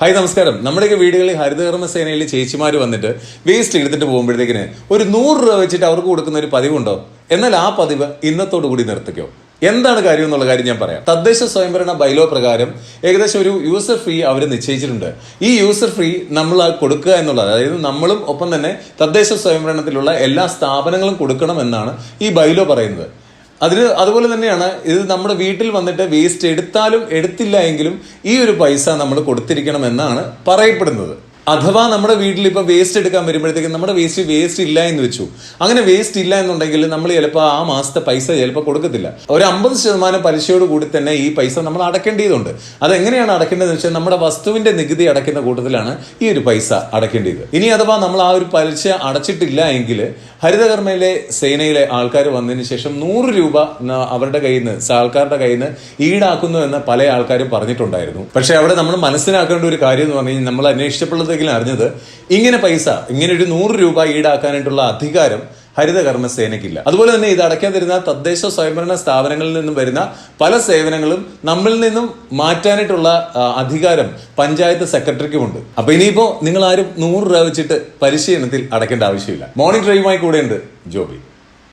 Hi നമസ്കാരം. നമ്മുടെയൊക്കെ വീടുകളിൽ ഹരിതകർമ്മ സേനയിൽ ചേച്ചിമാർ വന്നിട്ട് വേസ്റ്റ് എടുത്തിട്ട് പോകുമ്പോഴത്തേക്കിന് ഒരു നൂറ് രൂപ വെച്ചിട്ട് അവർക്ക് കൊടുക്കുന്ന ഒരു പതിവുണ്ടോ? എന്നാൽ ആ പതിവ് ഇന്നത്തോടു കൂടി നിർത്തിക്കോ. എന്താണ് കാര്യം എന്നുള്ള കാര്യം ഞാൻ പറയാം. തദ്ദേശ സ്വയംഭരണ ബൈലോ പ്രകാരം ഏകദേശം ഒരു യൂസർ ഫ്രീ അവർ നിശ്ചയിച്ചിട്ടുണ്ട്. ഈ യൂസർ ഫ്രീ നമ്മൾ കൊടുക്കുക എന്നുള്ളത് അതായത് നമ്മളും ഒപ്പം തന്നെ തദ്ദേശ സ്വയംഭരണത്തിലുള്ള എല്ലാ സ്ഥാപനങ്ങളും കൊടുക്കണം എന്നാണ് ഈ ബൈലോ പറയുന്നത്. അതിന് അതുപോലെ തന്നെയാണ് ഇത് നമ്മുടെ വീട്ടിൽ വന്നിട്ട് വേസ്റ്റ് എടുത്താലും എടുത്തില്ല എങ്കിലും ഈ ഒരു പൈസ നമ്മൾ കൊടുത്തിരിക്കണം എന്നാണ് പറയപ്പെടുന്നത്. അഥവാ നമ്മുടെ വീട്ടിൽ ഇപ്പം വേസ്റ്റ് എടുക്കാൻ വരുമ്പോഴത്തേക്കും നമ്മുടെ വേസ്റ്റ് വേസ്റ്റ് ഇല്ല എന്ന് വെച്ചു. അങ്ങനെ വേസ്റ്റ് ഇല്ല എന്നുണ്ടെങ്കിൽ നമ്മൾ ചിലപ്പോൾ ആ മാസത്തെ പൈസ ചിലപ്പോൾ കൊടുക്കത്തില്ല. ഒരു അമ്പത് ശതമാനം പലിശയോട് കൂടി തന്നെ ഈ പൈസ നമ്മൾ അടക്കേണ്ടതുണ്ട്. അതെങ്ങനെയാണ് അടക്കേണ്ടതെന്ന് വെച്ചാൽ നമ്മുടെ വസ്തുവിന്റെ നികുതി അടയ്ക്കുന്ന കൂട്ടത്തിലാണ് ഈ ഒരു പൈസ അടക്കേണ്ടത്. ഇനി അഥവാ നമ്മൾ ആ ഒരു പലിശ അടച്ചിട്ടില്ല എങ്കിൽ ഹരിതകർമ്മയിലെ സേനയിലെ ആൾക്കാർ വന്നതിന് ശേഷം നൂറ് രൂപ അവരുടെ കയ്യിൽ നിന്ന് ആൾക്കാരുടെ കയ്യിൽ നിന്ന് ഈടാക്കുന്നു എന്ന് പല ആൾക്കാരും പറഞ്ഞിട്ടുണ്ടായിരുന്നു. പക്ഷേ അവിടെ നമ്മൾ മനസ്സിലാക്കേണ്ട ഒരു കാര്യം എന്ന് പറഞ്ഞു കഴിഞ്ഞാൽ നമ്മൾ അന്വേഷിച്ചപ്പോഴത്തേക്കും അറിഞ്ഞത്? ഇങ്ങനെ പൈസ ഇങ്ങനെ ഒരു നൂറ് രൂപ ഈടാക്കാനായിട്ടുള്ള അധികാരം ഹരിതകർമ്മ സേനയ്ക്കില്ല അതുപോലെ തന്നെ ഇത് അടയ്ക്കാതിരുന്ന തദ്ദേശ സ്വയംഭരണ സ്ഥാപനങ്ങളിൽ നിന്നും വരുന്ന പല സേവനങ്ങളും നമ്മളിൽ നിന്നും മാറ്റാനായിട്ടുള്ള അധികാരം പഞ്ചായത്ത് സെക്രട്ടറിക്കുമുണ്ട്. അപ്പൊ ഇനിയിപ്പോ നിങ്ങൾ ആരും നൂറ് രൂപ വെച്ചിട്ട് പരിശീലനത്തിൽ അടയ്ക്കേണ്ട ആവശ്യമില്ല. ഡ്രൈവുമായി കൂടെയുണ്ട് ജോബി.